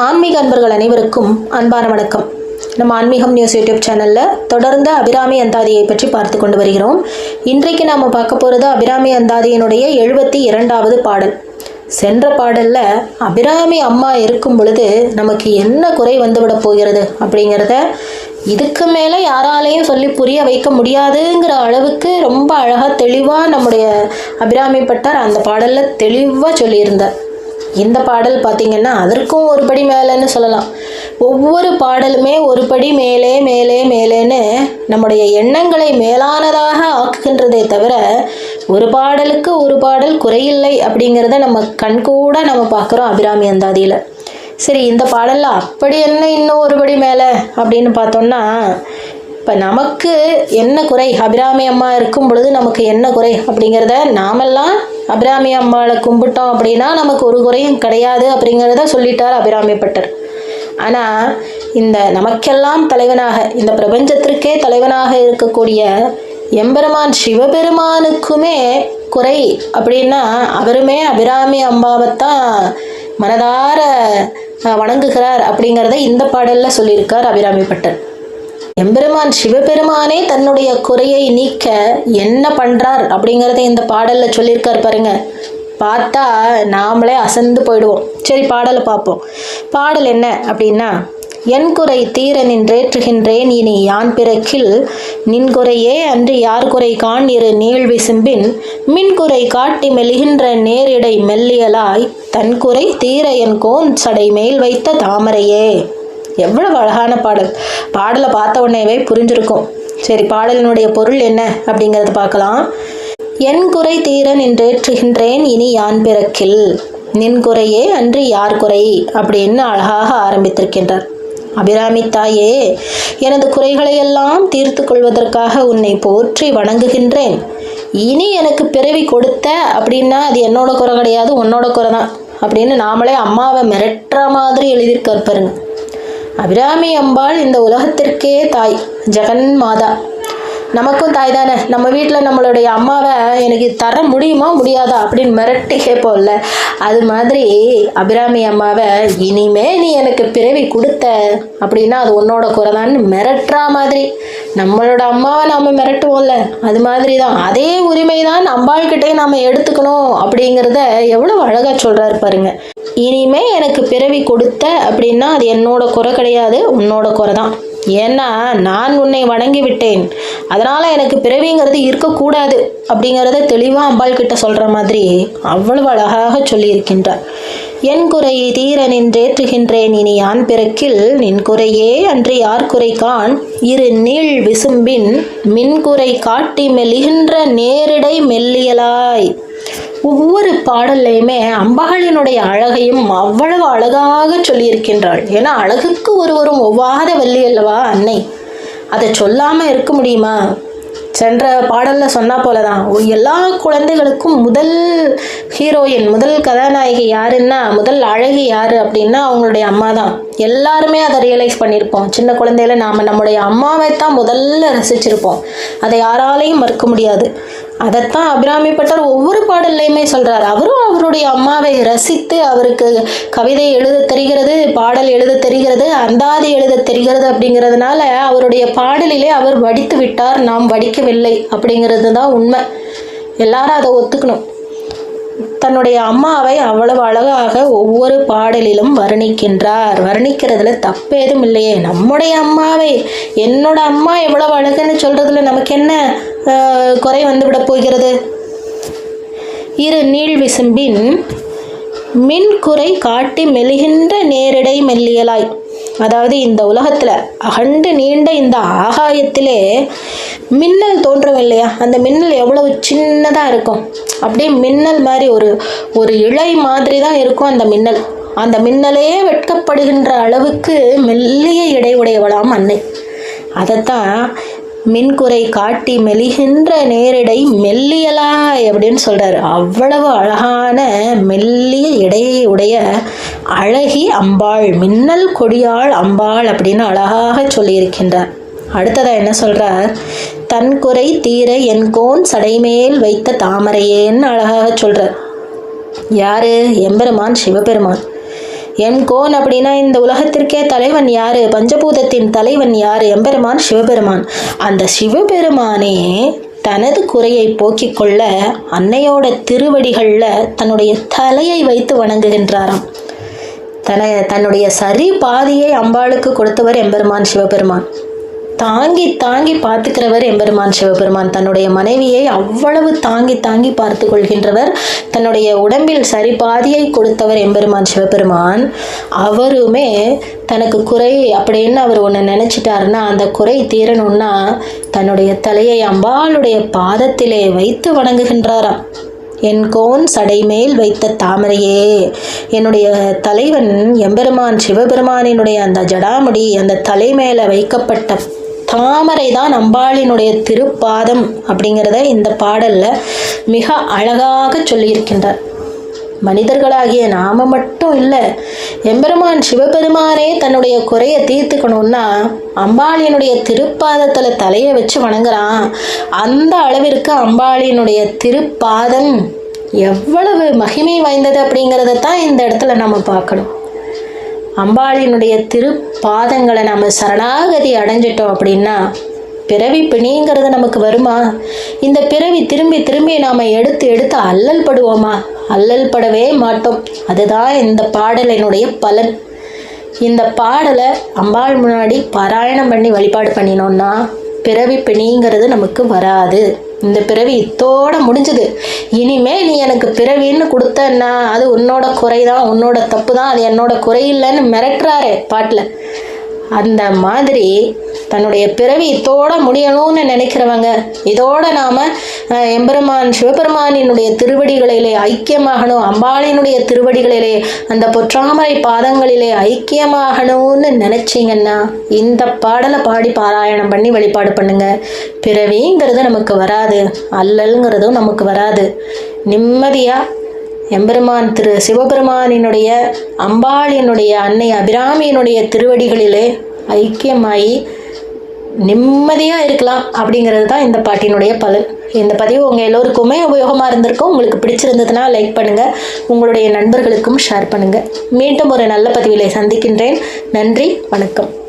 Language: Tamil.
ஆன்மீக அன்பர்கள் அனைவருக்கும் அன்பான வணக்கம். நம்ம ஆன்மீகம் நியூஸ் யூடியூப் சேனலில் தொடர்ந்து அபிராமி அந்தாதியை பற்றி பார்த்து கொண்டு வருகிறோம். இன்றைக்கு நாம் பார்க்க போகிறது அபிராமி அந்தாதியினுடைய எழுபத்தி இரண்டாவது பாடல். சென்ற பாடலில் அபிராமி அம்மா இருக்கும் பொழுது நமக்கு என்ன குறை வந்துவிட போகிறது அப்படிங்கிறத இதுக்கு மேலே யாராலையும் சொல்லி புரிய வைக்க முடியாதுங்கிற அளவுக்கு ரொம்ப அழகாக தெளிவாக நம்முடைய அபிராமி பட்டார் அந்த பாடலில் தெளிவாக சொல்லியிருந்தார். இந்த பாடல் பார்த்தீங்கன்னா அதற்கும் ஒரு படி மேலேன்னு சொல்லலாம். ஒவ்வொரு பாடலுமே ஒரு படி மேலே மேலே மேலேன்னு நம்முடைய எண்ணங்களை மேலானதாக ஆக்குகின்றதே தவிர ஒரு பாடலுக்கு ஒரு பாடல் குறையில்லை அப்படிங்கிறத நம்ம கண்கூட நம்ம பார்க்குறோம் அபிராமி அந்தாதியில். சரி இந்த பாடலில் அப்படி என்ன இன்னும் ஒரு படி மேலே அப்படின்னு பார்த்தோம்னா இப்போ நமக்கு என்ன குறை? அபிராமி அம்மா இருக்கும் பொழுது நமக்கு என்ன குறை அப்படிங்கிறத நாமெல்லாம் அபிராமி அம்மாவை கும்பிட்டோம் அப்படின்னா நமக்கு ஒரு குறையும் கிடையாது அப்படிங்கிறத சொல்லிட்டார் அபிராமி பட்டர். ஆனால் இந்த நமக்கெல்லாம் தலைவனாக இந்த பிரபஞ்சத்திற்கே தலைவனாக இருக்கக்கூடிய எம்பெருமான் சிவபெருமானுக்குமே குறை அப்படின்னா அவருமே அபிராமி அம்மாவைத்தான் மனதார வணங்குகிறார் அப்படிங்கிறத இந்த பாடலில் சொல்லியிருக்கார் அபிராமி பட்டர். எம்பெருமான் சிவபெருமானே தன்னுடைய குறையை நீக்க என்ன பண்றார் அப்படிங்கிறத இந்த பாடல்ல சொல்லியிருக்கார் பாருங்க. பார்த்தா நாமளே அசந்து போயிடுவோம். சரி பாடலை பார்ப்போம். பாடல் என்ன அப்படின்னா என் குறை தீர நின்றேற்றுகின்றேன் இனி யான் பிறக்கில்? நின் குறையே அன்று யார் குறை காண் இரு நீள் விசும்பின்? மின் குறை காட்டி மெலிகின்ற நேரிடை மெல்லியலாய் தன் குறை தீர என் கோன் சடை மேல் வைத்த தாமரையே. எவ்வளவு அழகான பாடல். பாடலை பார்த்த உடனேவே புரிஞ்சிருக்கும். சரி பாடலினுடைய பொருள் என்ன அப்படிங்கிறத பார்க்கலாம். என் குறை தீர நின்றேற்றுகின்றேன் இனி யான் பிறக்கில். நின் குறையே அன்று யார் குறை அப்படின்னு அழகாக ஆரம்பித்திருக்கின்றார். அபிராமி தாயே எனது குறைகளையெல்லாம் தீர்த்து கொள்வதற்காக உன்னை போற்றி வணங்குகின்றேன். இனி எனக்கு பிறவி கொடுத்த அப்படின்னா அது என்னோட குறை கிடையாது உன்னோட குறை தான் அப்படின்னு நாமளே அம்மாவை மிரட்டுற மாதிரி எழுதியிருக்கார் பாருங்க. அபிராமி அம்பாள் இந்த உலகத்திற்கே தாய் ஜெகன் மாதா. நமக்கும் தாய் தானே நம்ம வீட்டில் நம்மளுடைய அம்மாவை எனக்கு தர முடியுமா முடியாதா அப்படின்னு மிரட்டி கேட்போம்ல. அது மாதிரி அபிராமி அம்மாவை இனிமே நீ எனக்கு பிறவி கொடுத்த அப்படின்னா அது உன்னோட குறைதான்னு மிரட்டுறா மாதிரி. நம்மளோட அம்மாவை நாம் மிரட்டுவோம்ல. அது மாதிரி தான் அதே உரிமை தான் அம்பாள்கிட்டே நாம் எடுத்துக்கணும் அப்படிங்கிறத எவ்வளோ அழகாக சொல்கிறாரு பாருங்க. இனிமே எனக்கு பிறவி கொடுத்த அப்படின்னா அது என்னோட குறை கிடையாது உன்னோட குறை தான். ஏன்னா நான் உன்னை வணங்கி விட்டேன். அதனால் எனக்கு பிறவிங்கிறது இருக்கக்கூடாது அப்படிங்கிறத தெளிவாக அம்பாள் கிட்ட சொல்கிற மாதிரி அவ்வளவு அழகாக சொல்லியிருக்கின்றார் என் குறையை தீர நின்றேற்றுகின்றேன் இனி யான் பிறக்கில்? நின் குறையே அன்று யார் குறை காண்? இரு நீள் விசும்பின் மின்குறை காட்டி மெலிகின்ற நேரிடை மெல்லியலாய். ஒவ்வொரு பாடல்லையுமே அம்பகளினுடைய அழகையும் அவ்வளவு அழகாக சொல்லியிருக்கின்றாள். ஏன்னா அழகுக்கு ஒருவரும் ஒவ்வாத வள்ளி அல்லவா அன்னை? அதை சொல்லாமல் இருக்க முடியுமா? சென்ற பாடலில் சொன்னா போல தான் எல்லா குழந்தைகளுக்கும் முதல் ஹீரோயின் முதல் கதாநாயகி யாருன்னா முதல் அழகி யார் அப்படின்னா அவங்களுடைய அம்மா தான் எல்லாருமே அதை ரியலைஸ் பண்ணியிருப்போம். சின்ன குழந்தையில நாம் நம்முடைய அம்மாவை தான் முதல்ல ரசிச்சிருப்போம். அதை யாராலையும் மறுக்க முடியாது. அதைத்தான் அபிராமிப்பட்டார் ஒவ்வொரு பாடல்லையுமே சொல்றார். அவரும் அவருடைய அம்மாவை ரசித்து அவருக்கு கவிதை எழுத தெரிகிறது பாடல் எழுத தெரிகிறது அந்தாதி எழுத தெரிகிறது அப்படிங்கிறதுனால அவருடைய பாடலிலே அவர் வடித்து விட்டார் நாம் வடிக்கவில்லை அப்படிங்கிறது தான் உண்மை. எல்லாரும் அதை ஒத்துக்கணும். தன்னுடைய அம்மாவை அவ்வளவு அழகாக ஒவ்வொரு பாடலிலும் வர்ணிக்கின்றார். வர்ணிக்கிறதுல தப்பேதும் இல்லையே. நம்முடைய அம்மாவை என்னோட அம்மா எவ்வளவு அழகுன்னு சொல்றதுல நமக்கு என்ன குறை வந்துவிட போகிறது? இரு நீள் விசும்பின் மின் குறை காட்டி மெலிகின்ற நேரிடை மெல்லியலாய். அதாவது இந்த உலகத்தில் அகண்டு நீண்ட இந்த ஆகாயத்திலே மின்னல் தோன்றும் இல்லையா? அந்த மின்னல் எவ்வளவு சின்னதாக இருக்கும்? அப்படியே மின்னல் மாதிரி ஒரு ஒரு இழை மாதிரி தான் இருக்கும் அந்த மின்னல். அந்த மின்னலே வெட்கப்படுகின்ற அளவுக்கு மெல்லிய இடையுடையவளாம் அன்னை. அதைத்தான் மின்குறை காட்டி மெலிகின்ற நேரிடை மெல்லியலா அப்படின்னு சொல்றாரு. அவ்வளவு அழகான மெல்லிய இடையை உடைய அழகி அம்பாள் மின்னல் கொடியாள் அம்பாள் அப்படின்னு அழகாக சொல்லியிருக்கின்றார். அடுத்ததா என்ன சொல்றார்? தன் குறை தீர என் கோன் சடைமேல் வைத்த தாமரையேன்னு அழகாக சொல்றார். யாரு? எம்பெருமான் சிவபெருமான். என் கோன் அப்படின்னா இந்த உலகத்திற்கே தலைவன் யாரு? பஞ்சபூதத்தின் தலைவன் யாரு? எம்பெருமான் சிவபெருமான். அந்த சிவபெருமானே தனது குறையை போக்கிக் கொள்ள அன்னையோட திருவடிகளில் தன்னுடைய தலையை வைத்து வணங்குகின்றாராம். தன தன்னுடைய சரி பாதியை அம்பாளுக்கு கொடுத்தவர் எம்பெருமான் சிவபெருமான். தாங்கி தாங்கி பார்த்துக்கிறவர் எம்பெருமான் சிவபெருமான். தன்னுடைய மனைவியை அவ்வளவு தாங்கி தாங்கி பார்த்து கொள்கின்றவர் தன்னுடைய உடம்பில் சரி பாதியை கொடுத்தவர் எம்பெருமான் சிவபெருமான். அவருமே தனக்கு குறை அப்படின்னு அவர் ஒன்று நினச்சிட்டாருன்னா அந்த குறை தீரணும்னா தன்னுடைய தலையை அம்பாளுடைய பாதத்திலே வைத்து வணங்குகின்றாராம். என் கோன் சடைமேல் வைத்த தாமரையே. என்னுடைய தலைவன் எம்பெருமான் சிவபெருமானினுடைய அந்த ஜடாமுடி அந்த தலை மேலே வைக்கப்பட்ட தாமரை தான் அம்பாளினுடைய திருப்பாதம் அப்படிங்கிறத இந்த பாடலில் மிக அழகாக சொல்லியிருக்கின்றார். மனிதர்களாகிய நாம மட்டும் இல்லை எம்பெருமான் சிவபெருமானே தன்னுடைய குறையை தீர்த்துக்கணும்னா அம்பாளியினுடைய திருப்பாதத்தில் தலையை வச்சு வணங்குறான். அந்த அளவிற்கு அம்பாளியினுடைய திருப்பாதம் எவ்வளவு மகிமை வாய்ந்தது அப்படிங்கிறத தான் இந்த இடத்துல நம்ம பார்க்கணும். அம்பாளியினுடைய திருப்பாதங்களை நம்ம சரணாகதி அடைஞ்சிட்டோம் அப்படின்னா பிறவி பிணிங்கிறது நமக்கு வருமா? இந்த பிறவி திரும்பி திரும்பி நாம் எடுத்து எடுத்து அல்லல் படுவோமா? அல்லல் படவே மாட்டோம். அதுதான் இந்த பாடலினுடைய பலன். இந்த பாடலை அம்பாள் முன்னாடி பாராயணம் பண்ணி வழிபாடு பண்ணினோம்னா பிறவி பிணிங்கிறது நமக்கு வராது. இந்த பிறவி இத்தோட முடிஞ்சது. இனிமே நீ எனக்கு பிறவின்னு கொடுத்தன்னா அது உன்னோட குறை தான் உன்னோட தப்பு தான் அது என்னோட குறை இல்லைன்னு மிரட்டுறாரு பாட்டில். அந்த மாதிரி தன்னுடைய பிறவி இதோட முடியணும்னு நினைக்கிறவங்க இதோட நாம் எம்பெருமான் சிவபெருமானினுடைய திருவடிகளிலே ஐக்கியமாகணும் அம்பாளினுடைய திருவடிகளிலே அந்த பொற்றாமரை பாதங்களிலே ஐக்கியமாகணும்னு நினச்சிங்கன்னா இந்த பாடலை பாடி பாராயணம் பண்ணி வழிபாடு பண்ணுங்க. பிறவிங்கிறது நமக்கு வராது அல்லல்ங்கிறதும் நமக்கு வராது. நிம்மதியாக எம்பெருமான் திரு சிவபெருமானினுடைய என்னுடைய அன்னை அபிராமியினுடைய திருவடிகளிலே ஐக்கியமாகி நிம்மதியாக இருக்கலாம் அப்படிங்கிறது தான் இந்த பாட்டினுடைய பலன். இந்த பதிவு உங்கள் எல்லோருக்குமே உபயோகமாக இருந்திருக்கும். உங்களுக்கு பிடிச்சிருந்ததுன்னா லைக் பண்ணுங்கள் உங்களுடைய நண்பர்களுக்கும் ஷேர் பண்ணுங்கள் மீண்டும் ஒரு நல்ல பதிவிலை சந்திக்கின்றேன். நன்றி வணக்கம்.